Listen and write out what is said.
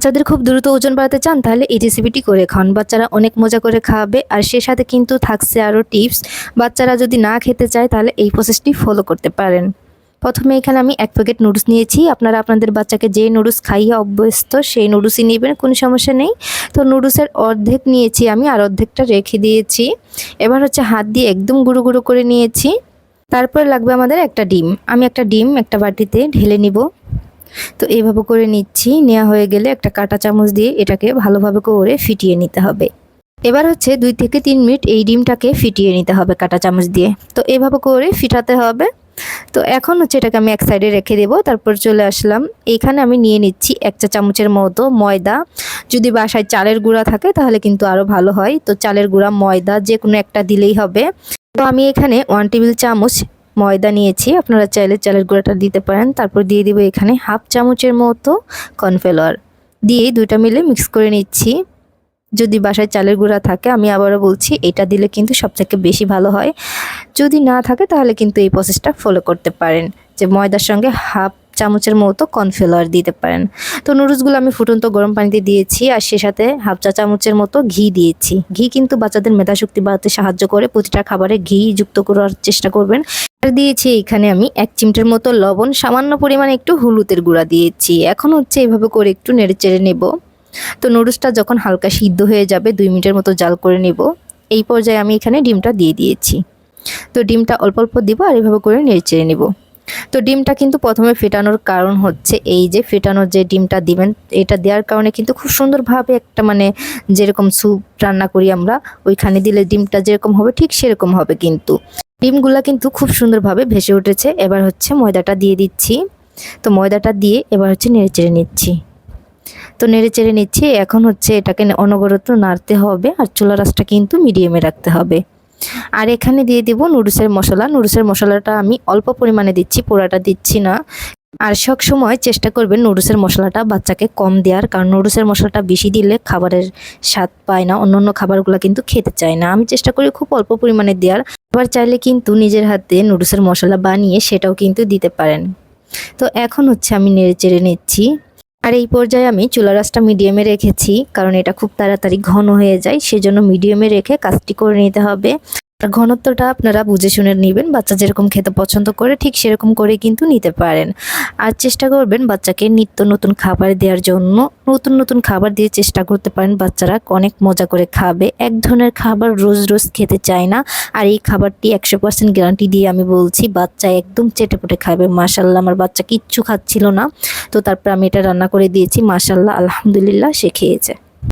বাচ্চাদের খুব দ্রুত ওজন বাড়াতে চান, তাহলে এই রেসিপিটি করে খান। বাচ্চারা অনেক মজা করে খাওয়াবে আর সে সাথে কিন্তু থাকছে আরও টিপস বাচ্চারা যদি না খেতে চায়, তাহলে এই প্রসেসটি ফলো করতে পারেন। প্রথমে এখানে আমি এক প্যাকেট নুডলস নিয়েছি। আপনারা আপনাদের বাচ্চাকে যে নুডলস খাইয়ে অভ্যস্ত, সেই নুডলসই নেবেন, কোনো সমস্যা নেই। তো নুডলসের অর্ধেক নিয়েছি আমি, আর অর্ধেকটা রেখে দিয়েছি। এবার হচ্ছে হাত দিয়ে একদম গুঁড়ো গুঁড়ো করে নিয়েছি। তারপর লাগবে আমাদের একটা ডিম। আমি একটা ডিম একটা বাটিতে ঢেলে নিব। তো এইভাবে করে নিচ্ছি। নেওয়া হয়ে গেলে একটা কাঁটা চামচ দিয়ে এটাকে ভালোভাবে করে ফিটিয়ে নিতে হবে। এবার হচ্ছে দুই থেকে তিন মিনিট এই ডিমটাকে ফিটিয়ে নিতে হবে কাঁটা চামচ দিয়ে। তো এভাবে করে ফিটাতে হবে। তো এখন হচ্ছে এটাকে আমি এক সাইডে রেখে দেবো। তারপর চলে আসলাম। এখানে আমি নিয়ে নিচ্ছি এক চা চামচের মতো ময়দা। যদি বাসায় চালের গুঁড়া থাকে তাহলে কিন্তু আরও ভালো হয়। তো চালের গুঁড়া, ময়দা যে কোনো একটা দিলেই হবে। তো আমি এখানে ওয়ান টেবিল চামচ ময়দা নিয়েছি, আপনারা চাইলে চালের গুঁড়াটা দিতে পারেন। তারপর দিয়ে দিব এখানে হাফ চামচের মতো কর্নফ্লাওয়ার। দিয়ে দুইটা মিলে মিক্স করে নিচ্ছি। যদি বাসায় চালের গুঁড়া থাকে, আমি আবারও বলছি, এটা দিলে কিন্তু সবথেকে বেশি ভালো হয়। যদি না থাকে, তাহলে কিন্তু এই প্রসেসটা ফলো করতে পারেন। যে ময়দার সঙ্গে হাফ চামচের মতো কর্নফ্লাওয়ার দিতে পারেন। তো নুডলসগুলো আমি ফুটন্ত গরম পানিতে দিয়েছি আর সে সাথে হাফ চা চামচের মতো ঘি দিয়েছি। ঘি কিন্তু বাচ্চাদের মেধাশক্তি বাড়াতে সাহায্য করে, প্রতিটা খাবারে ঘি যুক্ত করার চেষ্টা করবেন। দিয়েছি এখানে আমি এক চিমটের মতো লবণ, সামান্য পরিমাণে একটু হলুদের গুঁড়া দিয়েছি। এখন হচ্ছে এভাবে করে একটু নেড়ে চেড়ে নেব। তো নুডলসটা যখন হালকা সিদ্ধ হয়ে যাবে, দুই মিনিটের মতো জাল করে নেব। এই পর্যায়ে আমি এখানে ডিমটা দিয়ে দিয়েছি। তো ডিমটা অল্প অল্প দিব আর এভাবে করে নেড়ে চেড়ে নেব। তো ডিমটা কিন্তু প্রথমে ফেটানোর কারণ হচ্ছে এই যে ফেটানোর যে ডিমটা দিবেন, এটা দেওয়ার কারণে কিন্তু খুব সুন্দরভাবে একটা মানে যেরকম স্যুপ রান্না করি আমরা, ওইখানে দিলে ডিমটা যেরকম হবে ঠিক সেরকম হবে কিন্তু। ডিমগুলা কিন্তু খুব সুন্দরভাবে ভেসে উঠেছে। এবার হচ্ছে ময়দাটা দিয়ে দিচ্ছি। তো ময়দাটা দিয়ে এবার হচ্ছে নেড়ে চেড়ে নিচ্ছি। তো নেড়ে চেড়ে নিচ্ছি। এখন হচ্ছে এটাকে অনবরত নাড়তে হবে আর চুলা রাসটা কিন্তু মিডিয়ামে রাখতে হবে। আর এখানে দিয়ে দিব নুডলসের মশলা। নুডলসের মশলাটা আমি অল্প পরিমাণে দিচ্ছি পোড়াটা দিচ্ছি না। আর সব সময় চেষ্টা করবেন নুডলসের মশলাটা বাচ্চাকে কম দেওয়ার, কারণ নুডলসের মশলাটা বেশি দিলে খাবারের স্বাদ পায় না অন্য অন্য খাবারগুলো কিন্তু খেতে চায় না। আমি চেষ্টা করি খুব অল্প পরিমাণে দেওয়ার, আবার চাইলে কিন্তু নিজের হাতে নুডলসের মশলা বানিয়ে সেটাও কিন্তু দিতে পারেন। তো এখন হচ্ছে আমি নেড়ে চেড়ে নিচ্ছি। আর এই পর্যায়ে আমি চুলা রাসটা মিডিয়ামে রেখেছি, কারণ এটা খুব তাড়াতাড়ি ঘন হয়ে যায়, সেজন্য মিডিয়ামে রেখে কাজটি করে নিতে হবে। আর ঘনত্বটা আপনারা বুঝে শুনে নেবেন, বাচ্চা যেরকম খেতে পছন্দ করে ঠিক সেরকম করে কিন্তু নিতে পারেন। আর চেষ্টা করবেন বাচ্চাকে নিত্য নতুন খাবার দেওয়ার জন্য, নতুন নতুন খাবার দিয়ে চেষ্টা করতে পারেন। বাচ্চারা অনেক মজা করে খাবে। এক ধরনের খাবার রোজ রোজ খেতে চায় না। আর এই খাবারটি একশো পার্সেন্ট গ্যারান্টি দিয়ে আমি বলছি, বাচ্চা একদম চেটেপুটে খাবে। মাসাল্লাহ আমার বাচ্চা কিচ্ছু খাচ্ছিল না। তো তারপর আমি এটা রান্না করে দিয়েছি। মাসাল্লাহ আলহামদুলিল্লাহ, সে খেয়েছে।